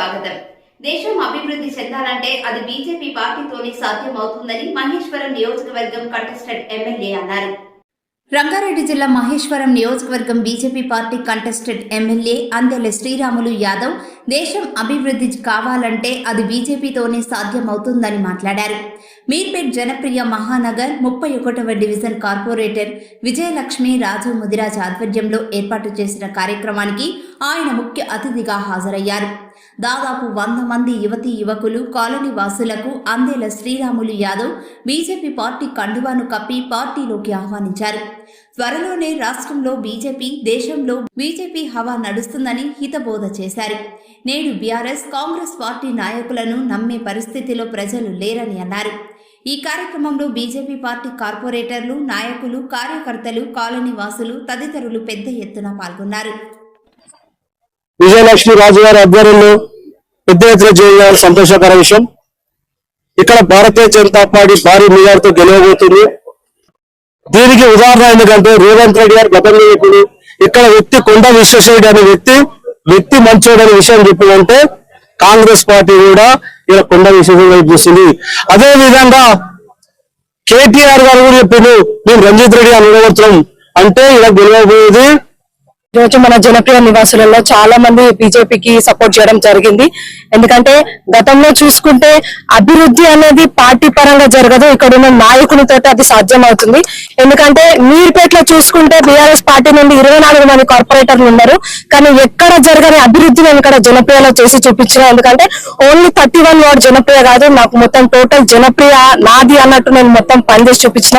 స్వాగతం. దేశం అభివృద్ధి చెందాలంటే అది బీజేపీ పార్టీతోనే సాధ్యమవుతుందని మహేశ్వరం నియోజకవర్గం కంటెస్టెడ్ ఎమ్మెల్యే అన్నారు. రంగారెడ్డి జిల్లా మహేశ్వరం నియోజకవర్గం BJP party contested MLA Andela Sriramulu Yadav దేశం అభివృద్ధి కావాలంటే అది బీజేపీతోనే సాధ్యమవుతుందని మాట్లాడారు. మీర్పేట్ జనప్రియ మహానగర్ ముప్పై ఒకటవ డివిజన్ కార్పొరేటర్ విజయలక్ష్మి రాజు ముదిరాజ్ ఆధ్వర్యంలో ఏర్పాటు చేసిన కార్యక్రమానికి ఆయన ముఖ్య అతిథిగా హాజరయ్యారు. దాదాపు వంద మంది యువతీ యువకులు కాలనీ వాసులకు అందేల శ్రీరాములు యాదవ్ బీజేపీ పార్టీ కండువాను కప్పి పార్టీలోకి ఆహ్వానించారు. త్వరలోనే రాష్ట్రంలో బీజేపీ దేశంలో బీజేపీ హవా నడుస్తుందని హితబోధ చేశారు. నేడు బీఆర్ఎస్ కాంగ్రెస్ పార్టీ నాయకులను నమ్మే పరిస్థితిలో ప్రజలు లేరని అన్నారు. ఈ కార్యక్రమంలో బీజేపీ పార్టీ కార్పొరేటర్లు నాయకులు కార్యకర్తలు కాలనీ వాసులు తదితరులు పెద్ద ఎత్తున పాల్గొన్నారు. విజయలక్ష్మి రాజు గారి ఆధ్వర్యంలో పెద్ద ఎత్తున చేయడం సంతోషకర విషయం. ఇక్కడ భారతీయ జనతా పార్టీ భారీ మెజార్టీతో గెలవబోతుంది. దీనికి ఉదాహరణ ఎందుకంటే రేవంత్ రెడ్డి గారు గతంలో చెప్పింది ఇక్కడ వ్యక్తి కొండ విశ్వేశ్వరుడు అనే వ్యక్తి వ్యక్తి మంచోడు అనే విషయం చెప్పిందంటే కాంగ్రెస్ పార్టీ కూడా ఇలా కొండ విశ్వేశ్వరరెడ్డి చూస్తుంది అదే విధంగా కేటీఆర్ గారు కూడా చెప్పిండు మేము రంజిత్ రెడ్డి అని అంటే ఇలా గెలవబోయేది రోజు మన జనప్రియ నివాసులలో చాలా మంది బీజేపీకి సపోర్ట్ చేయడం జరిగింది. ఎందుకంటే గతంలో చూసుకుంటే అభివృద్ధి అనేది పార్టీ పరంగా జరగదు. ఇక్కడ ఉన్న నాయకులతో అది సాధ్యం అవుతుంది ఎందుకంటే మీర్పేటలో చూసుకుంటే బీఆర్ఎస్ పార్టీ నుండి ఇరవై నాలుగు మంది కార్పొరేటర్లు ఉన్నారు. కానీ ఎక్కడ జరగని అభివృద్ధి నేను ఇక్కడ జనప్రియలో చేసి చూపించిన. ఎందుకంటే only thirty one ward Janapriya కాదు. నాకు మొత్తం టోటల్ జనప్రియ నాది అన్నట్టు నేను మొత్తం పనిచేసి చూపించిన.